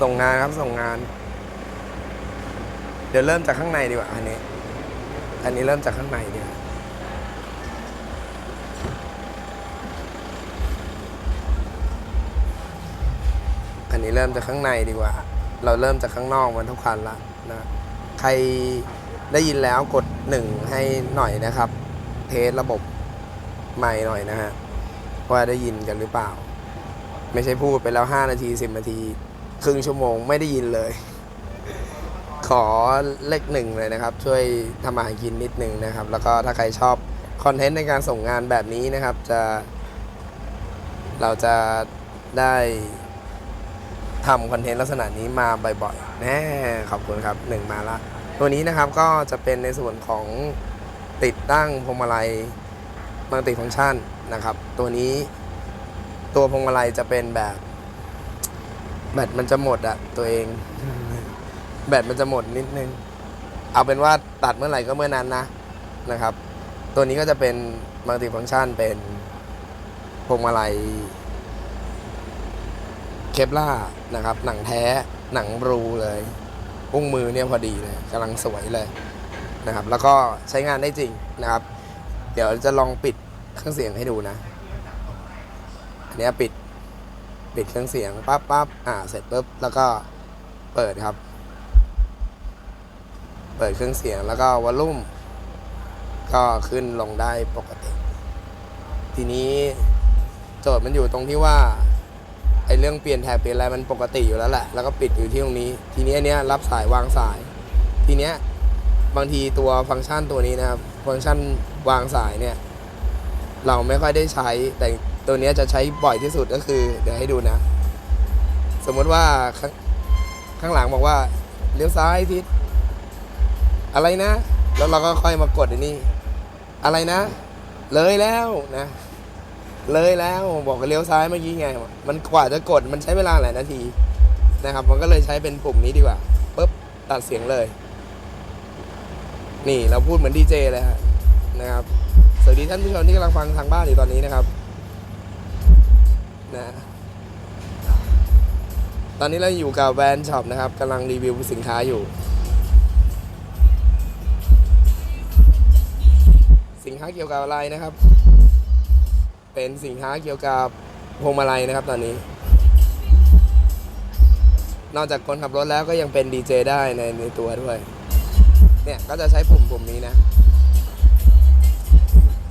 ส่งงานครับส่งงาน เดี๋ยวเริ่มจากข้างในดีกว่า อันนี้ อันนี้เริ่มจากข้างในดีกว่าอันนี้เริ่มจากข้างในดีกว่า เราเริ่มจากข้างนอกมันทุกคันละนะ ใครได้ยินแล้วกดหนึ่งให้หน่อยนะครับ เทสระบบใหม่หน่อยนะฮะว่าได้ยินกันหรือเปล่า ไม่ใช่พูดไปแล้ว 5 นาที 10 นาที ครึ่งชั่วโมงไม่ได้ยินเลย ขอเลขหนึ่งเลยนะครับ ช่วยทำมาหากินนิดหนึ่งนะครับ แล้วก็ถ้าใครชอบคอนเทนต์ในการส่งงานแบบนี้นะครับ จะ เราจะได้ทำคอนเทนต์ลักษณะนี้มาบ่อยๆแน่ขอบคุณครับหนึ่งมาละตัวนี้นะครับก็จะเป็นในส่วนของติดตั้งพวงมาลัยมัลติฟังก์ชันนะครับ ตัวนี้ตัวพวงมาลัยจะเป็นแบบ แบตมันจะหมดอะตัวเอง แบตมันจะหมดนิดนึง เอาเป็นว่าตัดเมื่อไหร่ก็เมื่อนั้นนะนะครับ ตัวนี้ก็จะเป็นมัลติฟังก์ชันเป็นพวงมาลัยเคปล่านะครับ หนังแท้หนังบลูเลยอุ้งมือเนี่ยพอดีเลยกำลังสวยเลยนะครับ แล้วก็ใช้งานได้จริงนะครับ เดี๋ยวจะลองปิดเครื่องเสียงให้ดูนะอันเนี้ยปิด ปิดเครื่องเสียงปั๊บปั๊บอ่าเสร็จปุ๊บแล้วก็เปิดครับ เปิดเครื่องเสียงแล้วก็วอลลุ่ม ก็ขึ้นลงได้ปกติ ทีนี้โจทย์มันอยู่ตรงที่ว่าไอเรื่องเปลี่ยนแถบเปลี่ยนอะไรมันปกติอยู่แล้วแหละ แล้วก็ปิดอยู่ที่ตรงนี้ ทีนี้อันเนี้ยรับสายวางสาย ทีเนี้ยบางทีตัวฟังก์ชันตัวนี้นะครับ ฟังก์ชันวางสายเนี่ย เราไม่ค่อยได้ใช้แต่ ตัวนี้จะใช้บ่อยที่สุดก็คือ เดี๋ยวให้ดูนะ สมมติว่าข้างข้างหลังบอกว่าเลี้ยวซ้ายทิศอะไรนะ แล้วเราก็ค่อยมากดอันนี้ อะไรนะ เลยแล้วนะ เลยแล้วบอกเลี้ยวซ้ายเมื่อกี้ไง มันกว่าจะกดมันใช้เวลาหลายนาทีนะครับ มันก็เลยใช้เป็นปุ่มนี้ดีกว่าปุ๊บตัดเสียงเลย นี่เราพูดเหมือนดีเจเลยฮะนะครับสวัสดีท่านผู้ชมที่กำลังฟังทางบ้านอยู่ตอนนี้นะครับ นะตอนนี้เราอยู่กับแวนช็อปนะครับกำลังรีวิวสินค้าอยู่ สินค้าเกี่ยวกับอะไรนะครับ เป็นสินค้าเกี่ยวกับพวงมาลัยนะครับตอนนี้ นอกจากคนขับรถแล้วก็ยังเป็นดีเจได้ในในตัวด้วย เนี่ยก็จะใช้ปุ่มปุ่มนี้นะ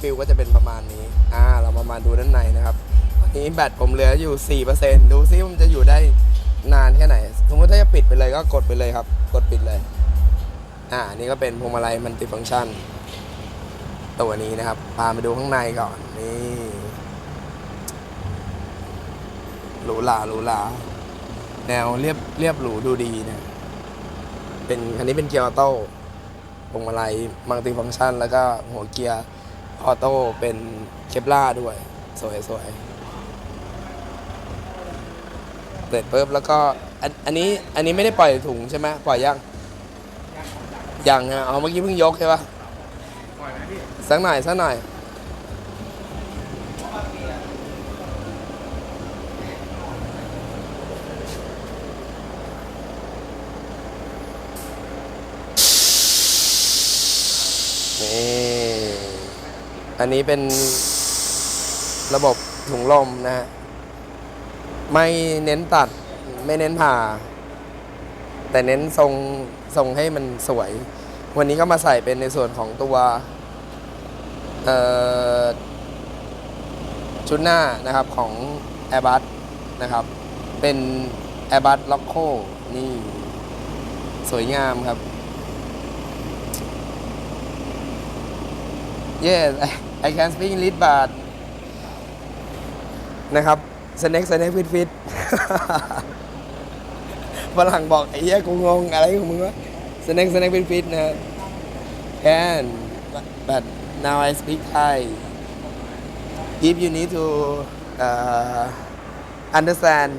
ฟิลก็จะเป็นประมาณนี้ อ่า เรามามาดูด้านในนะครับ นี้แบตผมเหลืออยู่ 4%ดูซิมันจะอยู่ได้นานแค่ไหน สมมติถ้าจะปิดไปเลยก็กดไปเลยครับ กดปิดเลย อ่า นี่ก็เป็นพวงมาลัยมันติฟังก์ชัน ตัวนี้นะครับ พามาดูข้างในก่อน นี่หรูหราหรูหราแนวเรียบเรียบหรูดูดีนะเป็นคันนี้เป็นเกียร์ออโต้พวงมาลัยมัลติฟังก์ชัน แล้วก็หัวเกียร์ออโต้เป็นเคปล่าด้วย สวยสวย เสร็จปุ๊บแล้วก็อันอันนี้อันนี้ไม่ได้ปล่อยถุงใช่ไหมปล่อยยังยังฮะเอาเมื่อกี้เพิ่งยกใช่ปะสักหน่อยสักหน่อยนี่อันนี้เป็นระบบถุงลมนะฮะ ไม่เน้นตัดไม่เน้นผ่า แต่เน้นทรงทรงให้มันสวย วันนี้ก็มาใส่เป็นในส่วนของตัวชุดหน้านะครับของ Airbus นะครับ เป็น Airbus l o c o นี่สวยงามครับ Yes I, I can speak English but นะครับ snack snack fit fit ฝรั่งบอกไอ้เหี้ยกูงงอะไรของมึงวะ snack snack fit fit นะ can but, now I speak Thai if you need to uh, understand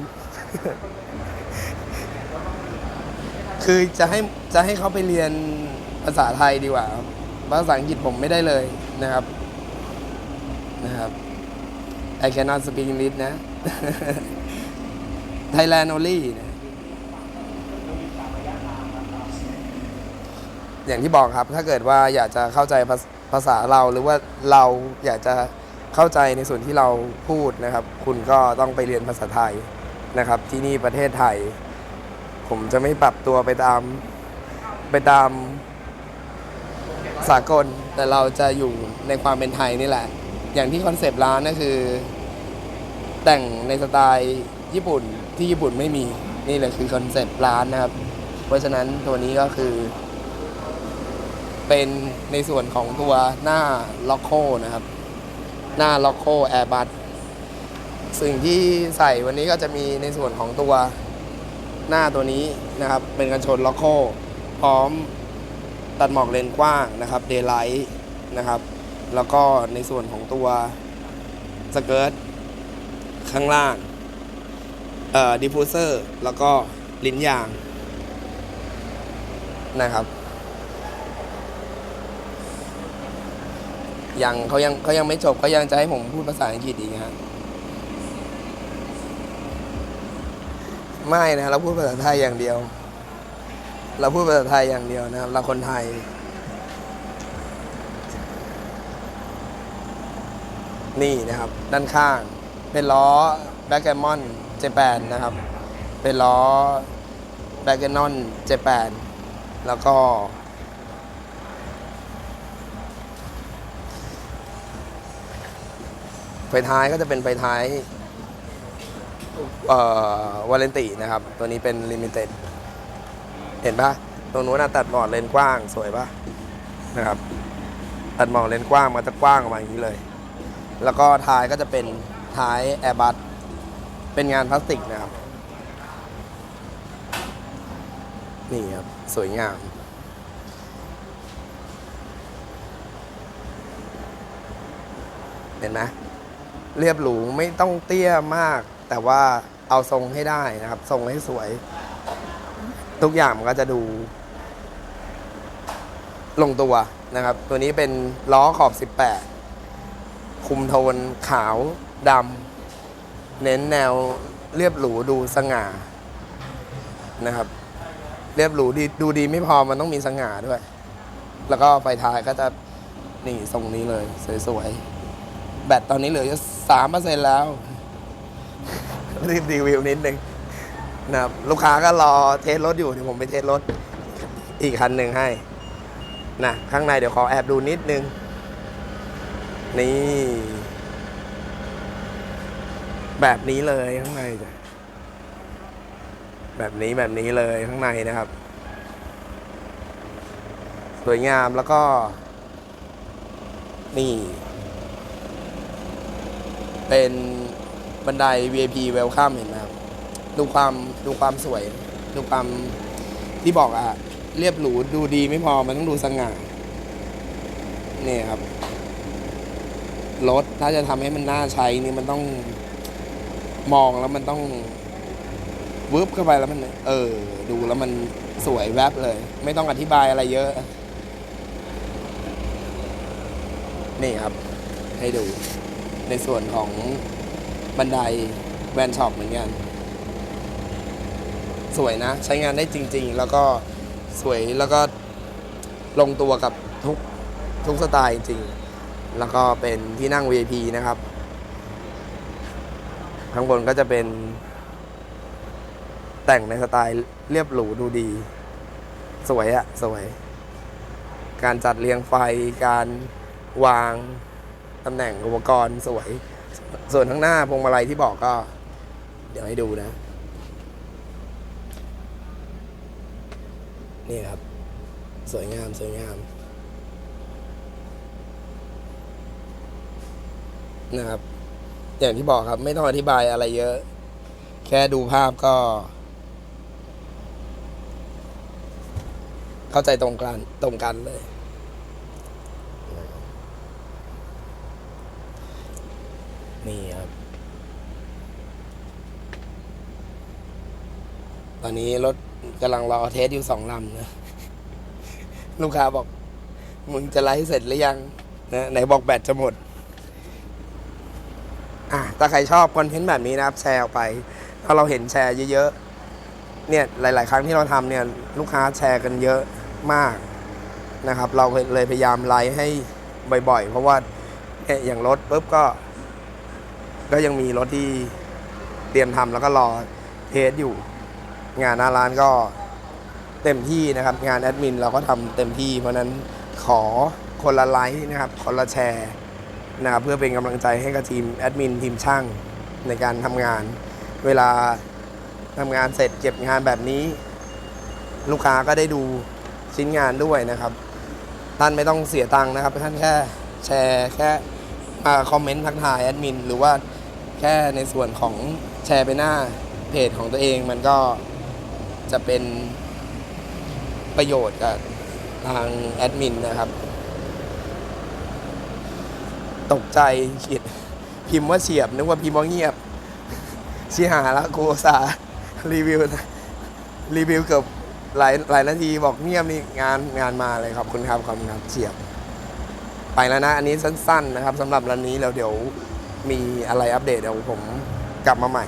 คือจะให้จะให้เขาไปเรียนภาษาไทยดีกว่าภาษาอังกฤษผมไม่ได้เลยนะครับนะครับ I cannot speak English นะ Thailand only นะอย่างที่บอกครับ ถ้าเกิดว่าอยากจะเข้าใจภาษาเราหรือว่าเราอยากจะเข้าใจในส่วนที่เราพูดนะครับ คุณก็ต้องไปเรียนภาษาไทยนะครับ ที่นี่ประเทศไทย ผมจะไม่ปรับตัวไปตามไปตามสากลแต่เราจะอยู่ในความเป็นไทยนี่แหละ อย่างที่คอนเซปต์ร้านก็คือ แต่งในสไตล์ญี่ปุ่นที่ญี่ปุ่นไม่มีนี่แหละคือคอนเซปต์ร้านนะครับ เพราะฉะนั้นตัวนี้ก็คือ เป็นในส่วนของตัวหน้าล็อกโคนะครับ หน้าล็อกโคแอร์บัสสิ่งที่ใส่วันนี้ก็จะมีในส่วนของตัวหน้าตัวนี้นะครับ เป็นกันชนล็อกโคพร้อมตัดหมอกเลนกว้างนะครับเดย์ไลท์นะครับ แล้วก็ในส่วนของตัวสเกิร์ตข้างล่างเอ่อดิฟฟูเซอร์แล้วก็ลิ้นยางนะครับ ยังเขายังเขายังไม่จบเขายังจะให้ผมพูดภาษาอังกฤษอีกฮะไม่นะเราพูดภาษาไทยอย่างเดียว เราพูดภาษาไทยอย่างเดียวนะครับ เราคนไทย นี่นะครับ ด้านข้าง เป็นล้อแบ็กแกมอนเจแปนนะครับ เป็นล้อแบ็กแกนอนเจแปนแล้วก็ไฟท้ายก็จะเป็นไฟท้ายเอ่อวาเลนตินะครับ ตัวนี้เป็นลิมิเต็ด เห็นปะตรงนู้นนะตัดหมอดเลนกว้างสวยปะนะครับ ตัดหมอดเลนกว้างมันจะกว้างออกมาอย่างนี้เลย แล้วก็ท้ายก็จะเป็นท้ายแอร์บัสเป็นงานพลาสติกนะครับ นี่ครับ สวยงาม เห็นไหมเรียบหรูไม่ต้องเตี้ยมาก แต่ว่าเอาทรงให้ได้นะครับ ทรงให้สวย ทุกอย่างมันก็จะดู ลงตัวนะครับ ตัวนี้เป็นล้อขอบ 18 คุมโทนขาวดำเน้นแนวเรียบหรูดูสง่านะครับ เรียบหรูดีดูดีไม่พอมันต้องมีสง่าด้วย แล้วก็ไฟท้ายก็จะนี่ทรงนี้เลยสวยๆ แบตตอนนี้เหลือจะสามเปอร์เซ็นแล้วรีบรีวิวนิดนึงนะครับลูกค้าก็รอเทสรถอยู่เดี๋ยวผมไปเทสรถอีกคันหนึ่งให้นะข้างในเดี๋ยวขอแอบดูนิดนึง นี่ แบบนี้เลยข้างในจ้ะแบบนี้แบบนี้เลยข้างในนะครับ สวยงามแล้วก็ นี่ เป็นบันได VIP Welcome เห็นไหมครับ ดูความดูความสวย ดูความที่บอกอะเรียบหรูดูดีไม่พอมันต้องดูสง่า นี่ครับ รถถ้าจะทำให้มันน่าใช้นี่มันต้องมองแล้วมันต้องวืบเข้าไปแล้วมัน เออ ดูแล้วมันสวยแวบเลย ไม่ต้องอธิบายอะไรเยอะ นี่ครับ ให้ดูในส่วนของบันไดแวนช็อปเหมือนกัน สวยนะ ใช้งานได้จริง ๆ แล้วก็สวยแล้วก็ลงตัวกับทุกทุกสไตล์จริง แล้วก็เป็นที่นั่ง VIP นะครับ ข้างบนก็จะเป็น แต่งในสไตล์เรียบหรูดูดี สวยอะสวย การจัดเรียงไฟการวางตำแหน่งอุปกรณ์สวย ส่วนข้างหน้าพวงมาลัยที่บอกก็ เดี๋ยวให้ดูนะ นี่ครับ สวยงามสวยงาม นะครับ อย่างที่บอกครับ ไม่ต้องอธิบายอะไรเยอะ แค่ดูภาพก็ เข้าใจตรงกันตรงกันเลย นี่ครับ ตอนนี้รถกำลังรอเทสอยู่สองลำนะ ลูกค้าบอก มึงจะไลฟ์เสร็จหรือยังนะไหนบอกแบตจะหมด ถ้าใครชอบคอนเทนต์แบบนี้นะครับ แชร์ออกไป ถ้าเราเห็นแชร์เยอะๆ เนี่ยหลาย ๆ ครั้งที่เราทำเนี่ยลูกค้าแชร์กันเยอะมากนะครับ เราเลยพยายามไลฟ์ให้บ่อยๆ เพราะว่าเนี่ยอย่างรถปุ๊บก็ ก็ยังมีรถที่เตรียมทำแล้วก็รอเทสอยู่ งานหน้าร้านก็เต็มที่นะครับ งานแอดมินเราก็ทำเต็มที่เพราะฉะนั้นขอคนละไลค์นะครับ คนละแชร์ นะครับเพื่อเป็นกำลังใจให้กับทีมแอดมินทีมช่างในการทำงาน เวลาทำงานเสร็จเก็บงานแบบนี้ ลูกค้าก็ได้ดูชิ้นงานด้วยนะครับ ท่านไม่ต้องเสียตังค์นะครับท่านแค่แชร์แค่มาคอมเมนต์ทักทายแอดมินหรือว่าแค่ในส่วนของแชร์ไปหน้าเพจของตัวเองมันก็จะเป็นประโยชน์กับทางแอดมินนะครับ ตกใจเขียนพิมพ์ว่าเฉียบ นึกว่าพิมพ์ว่าเงียบเชียหาแล้วกูสารีวิวนะรีวิวเกือบหลายหลายนาทีบอกเงียบนี่งานงานมาเลยขอบคุณครับขอบคุณครับเฉียบ ไปแล้วนะ อันนี้สั้น ๆ นะครับสำหรับร้านนี้แล้วเดี๋ยวมีอะไรอัปเดตเดี๋ยวผมกลับมาใหม่